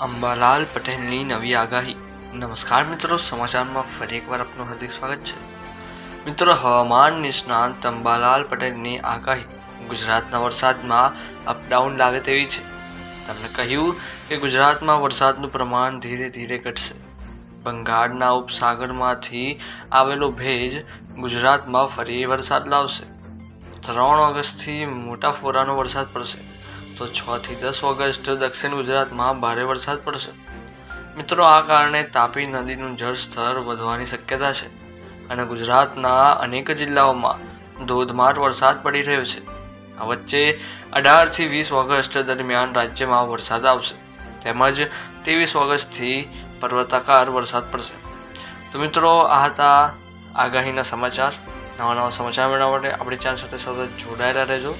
અંબાલાલ પટેલની નવી આગાહી. નમસ્કાર મિત્રો, સમાચારમાં ફરી એકવાર આપનું હાર્દિક સ્વાગત છે. મિત્રો, હવામાન નિષ્ણાંત અંબાલાલ પટેલની આગાહી. ગુજરાતના વરસાદમાં અપડાઉન લાવે તેવી છે. તેમણે કહ્યું કે ગુજરાતમાં વરસાદનું પ્રમાણ ધીરે ધીરે ઘટશે. બંગાળના ઉપસાગરમાંથી આવેલો ભેજ ગુજરાતમાં ફરી વરસાદ લાવશે. ત્રણ ઓગસ્ટથી મોટા ફોરાનો વરસાદ પડશે. તો છ થી દસ ઓગસ્ટ દક્ષિણ ગુજરાતમાં ભારે વરસાદ પડશે. મિત્રો, આ કારણે તાપી નદીનું જળસ્તર વધવાની શક્યતા છે અને ગુજરાતના અનેક જિલ્લાઓમાં ધોધમાર વરસાદ પડી રહ્યો છે. આ વચ્ચે અઢારથી વીસ ઓગસ્ટ દરમિયાન રાજ્યમાં વરસાદ આવશે. તેમજ ત્રેવીસ ઓગસ્ટથી પર્વતાકાર વરસાદ પડશે. તો મિત્રો, આ હતા આગાહીના સમાચાર. નવા નવા સમાચાર મેળવવા માટે આપણી ચેનલ સાથે સતત જોડાયેલા રહેજો.